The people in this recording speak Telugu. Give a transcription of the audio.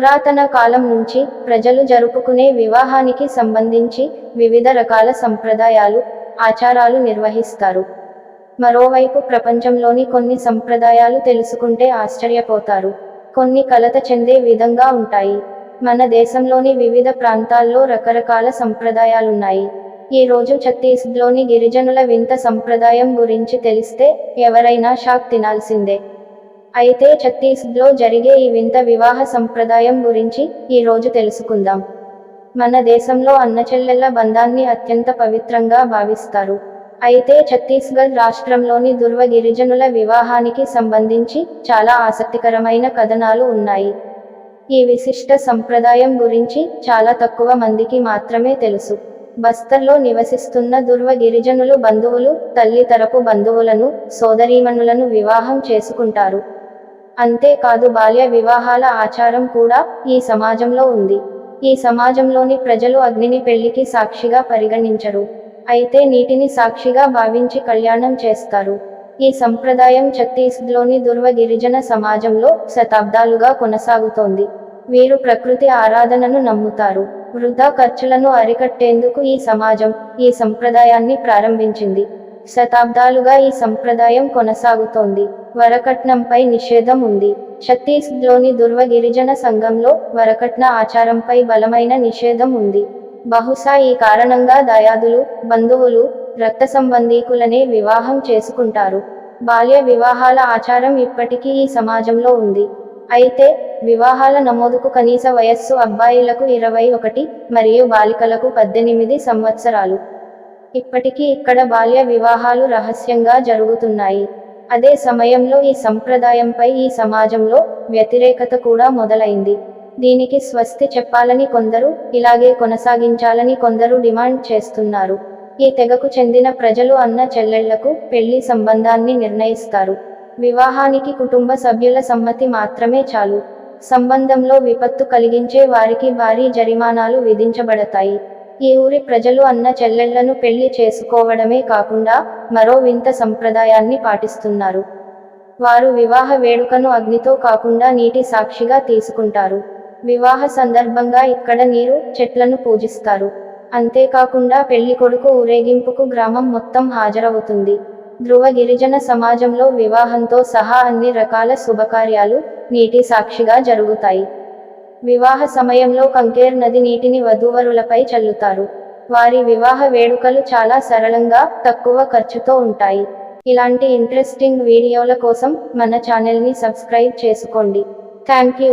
పురాతన కాలం నుంచి ప్రజలు జరుపుకునే వివాహానికి సంబంధించి వివిధ రకాల సంప్రదాయాలు ఆచారాలు నిర్వహిస్తారు. మరోవైపు ప్రపంచంలోని కొన్ని సంప్రదాయాలు తెలుసుకుంటే ఆశ్చర్యపోతారు. కొన్ని కలత చెందే విధంగా ఉంటాయి. మన దేశంలోని వివిధ ప్రాంతాల్లో రకరకాల సంప్రదాయాలున్నాయి. ఈ రోజు ఛత్తీస్గఢ్లోని గిరిజనుల వింత సంప్రదాయం గురించి తెలిస్తే ఎవరైనా షాక్ తినాల్సిందే. అయితే ఛత్తీస్గఢ్లో జరిగే ఈ వింత వివాహ సంప్రదాయం గురించి ఈరోజు తెలుసుకుందాం. మన దేశంలో అన్నచెల్లెళ్ళ బంధాన్ని అత్యంత పవిత్రంగా భావిస్తారు. అయితే ఛత్తీస్గఢ్ రాష్ట్రంలోని దుర్వ గిరిజనుల వివాహానికి సంబంధించి చాలా ఆసక్తికరమైన కథనాలు ఉన్నాయి. ఈ విశిష్ట సంప్రదాయం గురించి చాలా తక్కువ మందికి మాత్రమే తెలుసు. బస్తర్లో నివసిస్తున్న దుర్వ గిరిజనులు బంధువులు తల్లి తరపు బంధువులను సోదరీమణులను వివాహం చేసుకుంటారు. అంతేకాదు బాల్య వివాహాల ఆచారం కూడా ఈ సమాజంలో ఉంది. ఈ సమాజంలోని ప్రజలు అగ్నిని పెళ్ళికి సాక్షిగా పరిగణించరు. అయితే నీటిని సాక్షిగా భావించి కళ్యాణం చేస్తారు. ఈ సంప్రదాయం ఛత్తీస్గఢ్లోని దుర్వ గిరిజన సమాజంలో శతాబ్దాలుగా కొనసాగుతోంది. వీరు ప్రకృతి ఆరాధనను నమ్ముతారు. వృధా ఖర్చులను అరికట్టేందుకు ఈ సమాజం ఈ సంప్రదాయాన్ని ప్రారంభించింది. శతాబ్దాలుగా ఈ సంప్రదాయం కొనసాగుతోంది. వరకట్నంపై నిషేధం ఉంది. ఛత్తీస్గఢ్లోని దుర్వ గిరిజన సంఘంలో వరకట్న ఆచారంపై బలమైన నిషేధం ఉంది. బహుశా ఈ కారణంగా దయాదులు బంధువులు రక్త సంబంధీకులనే వివాహం చేసుకుంటారు. బాల్య వివాహాల ఆచారం ఇప్పటికీ ఈ సమాజంలో ఉంది. అయితే వివాహాల నమోదుకు కనీస వయస్సు అబ్బాయిలకు ఇరవై ఒకటి మరియు బాలికలకు పద్దెనిమిది సంవత్సరాలు. ఇప్పటికీ ఇక్కడ బాల్య వివాహాలు రహస్యంగా జరుగుతున్నాయి. అదే సమయంలో ఈ సంప్రదాయంపై ఈ సమాజంలో వ్యతిరేకత కూడా మొదలైంది. దీనికి స్వస్తి చెప్పాలని కొందరు ఇలాగే కొనసాగించాలని కొందరు డిమాండ్ చేస్తున్నారు. ఈ తెగకు చెందిన ప్రజలు అన్న చెల్లెళ్ళకు పెళ్ళి సంబంధాన్ని నిర్ణయిస్తారు. వివాహానికి కుటుంబ సభ్యుల సమ్మతి మాత్రమే చాలు. సంబంధంలో విపత్తు కలిగించే వారికి భారీ జరిమానాలు విధించబడతాయి. ఈ ఊరి ప్రజలు అన్న చెల్లెళ్ళను పెళ్ళి చేసుకోవడమే కాకుండా మరో వింత సంప్రదాయాన్ని పాటిస్తున్నారు. వారు వివాహ వేడుకను అగ్నితో కాకుండా నీటి సాక్షిగా తీసుకుంటారు. వివాహ సందర్భంగా ఇక్కడ నీరు చెట్లను పూజిస్తారు. అంతేకాకుండా పెళ్ళి కొడుకు ఊరేగింపుకు గ్రామం మొత్తం హాజరవుతుంది. ధ్రువ గిరిజన సమాజంలో వివాహంతో సహా అన్ని రకాల శుభకార్యాలు నీటి సాక్షిగా జరుగుతాయి. వివాహ సమయంలో కంకేర్ నది నీటిని వధూవరులపై చల్లుతారు. వారి వివాహ వేడుకలు చాలా సరళంగా తక్కువ ఖర్చుతో ఉంటాయి. ఇలాంటి ఇంట్రెస్టింగ్ వీడియోల కోసం మన ఛానల్ని సబ్స్క్రైబ్ చేసుకోండి. Thank you